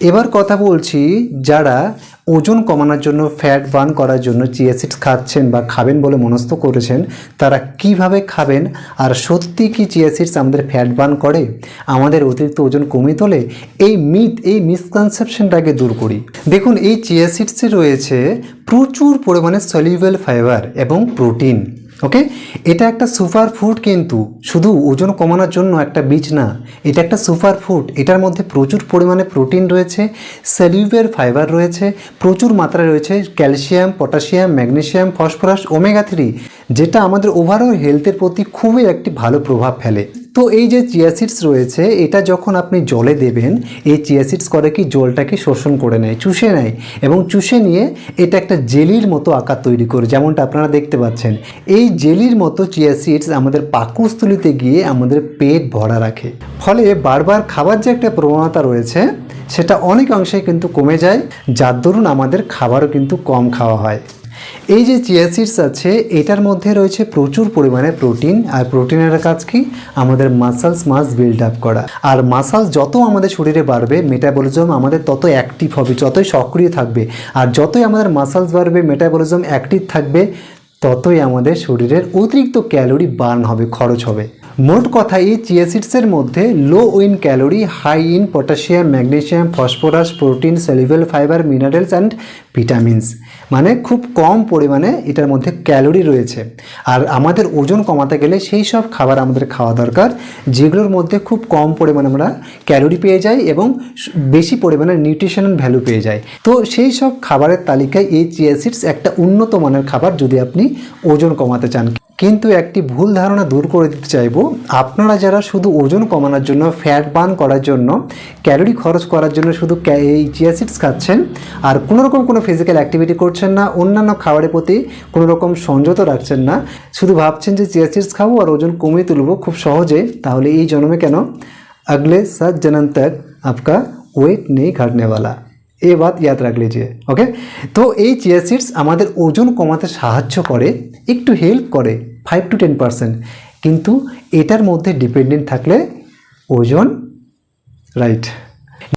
এবার কথা বলছি যারা ওজন কমানোর জন্য ফ্যাট বার্ন করার জন্য চিয়া সিডস খাচ্ছেন বা খাবেন বলে মনস্থ করেছেন, তারা কীভাবে খাবেন? আর সত্যি কি চিয়া সিডস আমাদের ফ্যাট বার্ন করে? আমাদের অতিরিক্ত ওজন কমিয়ে তোলে? এই মিথ এই মিসকনসেপশনটাকে দূর করি। দেখুন, এই চিয়া সিডসে রয়েছে প্রচুর পরিমাণে সলিউবেল ফাইবার এবং প্রোটিন ওকে এটা একটা সুপার ফুড কিন্তু শুধু ওজন কমানোর জন্য একটা বীজ না, এটা একটা সুপার ফুড। এটার মধ্যে প্রচুর পরিমাণে প্রোটিন রয়েছে সেলিউবের ফাইবার রয়েছে, প্রচুর মাত্রায় রয়েছে, calcium, potassium magnesium phosphorus, omega three, যেটা আমাদের ওভারঅল হেলথের প্রতি খুবই একটি ভালো প্রভাব ফেলে। তো এই যে চিয়াসিডস রয়েছে, এটা যখন আপনি জলে দেবেন, এই চিয়াসিডস করে কি জলটাকে শোষণ করে নেয়, চুষে নেয় এবং চুষে নিয়ে এটা একটা জেলির মতো আকার তৈরি করে, যেমনটা আপনারা দেখতে পাচ্ছেন। এই জেলির মতো চিয়াসিডস আমাদের পাকস্থলিতে গিয়ে আমাদের পেট ভরা রাখে। ফলে বারবার খাবার যে একটা প্রবণতা রয়েছে, সেটা অনেক অংশে কিন্তু কমে যায়। যার দরুন আমাদের খাবারও কিন্তু কম খাওয়া হয়। এই যে চিয়া সিডস আছে, এটার মধ্যে রয়েছে প্রচুর পরিমাণে প্রোটিন আর প্রোটিনের কাজ কি? আমাদের মাসালস মাস বিল্ড আপ করা। আর মাসালস যত আমাদের শরীরে বাড়বে মেটাবলিজম আমাদের তত অ্যাক্টিভ হবে, যতই সক্রিয় থাকবে। আর যতই আমাদের মাসালস বাড়বে মেটাবলিজম অ্যাক্টিভ থাকবে, ততই আমাদের শরীরের অতিরিক্ত ক্যালোরি বার্ন হবে, খরচ হবে। মোট কথা এই চিয়াসিডসের মধ্যে low in calorie high in potassium magnesium phosphorus protein সেলিভেল fibre minerals and vitamins মানে খুব কম পরিমাণে এটার মধ্যে ক্যালোরি রয়েছে। আর আমাদের ওজন কমাতে গেলে সেই সব খাবার আমাদের খাওয়া দরকার, যেগুলোর মধ্যে খুব কম পরিমাণে আমরা ক্যালোরি পেয়ে যাই এবং বেশি পরিমাণে নিউট্রিশনাল ভ্যালু পেয়ে যাই। তো সেই সব খাবারের তালিকায় এই চিয়াসিডস একটা উন্নত মানের খাবার যদি আপনি ওজন কমাতে চান। কিন্তু একটি ভুল ধারণা দূর করে দিতে চাইব। আপনারা যারা শুধু ওজন কমানোর জন্য ফ্যাট বার্ন করার জন্য ক্যালোরি খরচ করার জন্য শুধু এই চিয়াসিডস খাচ্ছেন, আর কোনোরকম কোনো ফিজিক্যাল অ্যাক্টিভিটি করছেন না, অন্যান্য খাবারের প্রতি কোনো রকম সংযত রাখছেন না, শুধু ভাবছেন যে চিয়াসিডস খাব আর ওজন কমিয়ে তুলব খুব সহজে, তাহলে এই জন্মে কেন? আগলে সাত জনন তক আপকা ওয়েট নেই ঘাটনেওয়ালা। এ বাত ইয়াদ রাখ লিজিয়ে ওকে তো এই চিয়া সিডস আমাদের ওজন কমাতে সাহায্য করে, একটু হেল্প করে ফাইভ টু টেন পার্সেন্ট কিন্তু এটার মধ্যে ডিপেন্ডেন্ট থাকলে ওজন রাইট